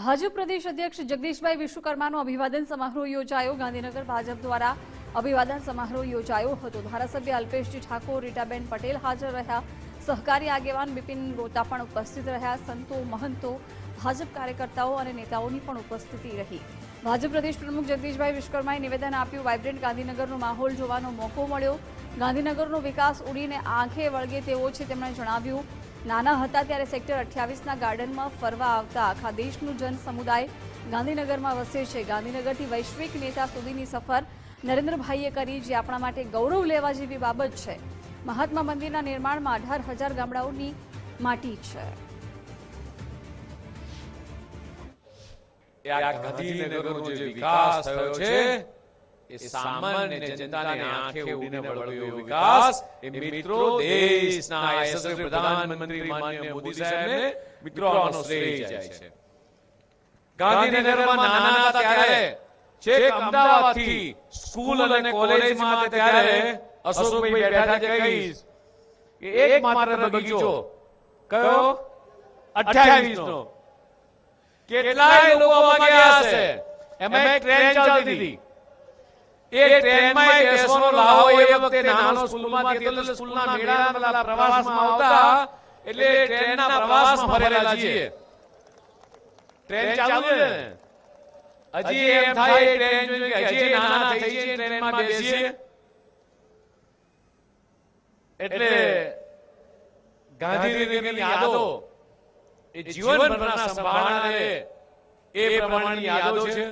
ભાજપ પ્રદેશ અધ્યક્ષ જગદીશભાઈ વિશ્વકર્માનો અભિવાદન સમારોહ યોજાયો. ગાંધીનગર ભાજપ દ્વારા અભિવાદન સમારોહ યોજાયો હતો. ધારાસભ્ય અલ્પેશજી ઠાકોર, રીટાબેન પટેલ હાજર રહ્યા. સહકારી આગેવાન બિપિન રોતા પણ ઉપસ્થિત રહ્યા. સંતો, મહંતો, ભાજપ કાર્યકર્તાઓ અને નેતાઓની પણ ઉપસ્થિતિ રહી. ભાજપ પ્રદેશ પ્રમુખ જગદીશભાઈ વિશ્વકર્માએ નિવેદન આપ્યું, વાઇબ્રન્ટ ગાંધીનગરનો માહોલ જોવાનો મોકો મળ્યો. ગાંધીનગરનો વિકાસ ઉડીને આંખે વળગે તેવો છે, તેમણે જણાવ્યું. નાના હતા ત્યારે સેક્ટર અઠ્યાવીસના ગાર્ડનમાં ફરવા આવતા આખા દેશનું જન સમુદાય ગાંધીનગરમાં વસે છે. ગાંધીનગરથી વૈશ્વિક નેતા સુધીની સફર નરેન્દ્રભાઈએ કરી, જે આપણા માટે ગૌરવ લેવા જેવી બાબત છે. મહાત્મા મંદિરના નિર્માણમાં અઢાર હજાર ગામડાઓની માટી છે. ગાંધીનગરનો જે વિકાસ થયો છે એ સામાન્ય જનતાને આંખે ઉડીને વળગ્યો વિકાસ. એ મિત્રો દેશના યશસ્વી પ્રધાનમંત્રી માનનીય મોદી સાહેબને મિત્રો આનો શ્રેય જાય છે. ગાંધીનગરમાં નાના હતા ત્યારે છેક અમદાવાદથી સ્કૂલ અને કોલેજમાં ત્યારે અશોકભાઈ બેઠા છે કહીશ કે એક માત્ર બગીચો કયો? 28 નો કેટલાય લોકો વાગ્યા હશે એમાં ટ્રેન ચાલતી હતી. એ ટ્રેનમાં એ બેસવાનો લાવો એ વખતે નાનો સ્કૂલમાં એટલે સ્કૂલના મેળાના પેલા પ્રવાસમાં આવતા એટલે ટ્રેનના પ્રવાસમાં ફરેલા છીએ. ટ્રેન ચાલુ છે. ને? હજી એમ થાય ટ્રેન જોઈને કે હજી નાના થઈ જઈએ ટ્રેનમાં બેસીએ. એટલે ગાંધીજીની યાદો એ જીવનભરના સંભાળનારે એ પ્રમાણની યાદો છે.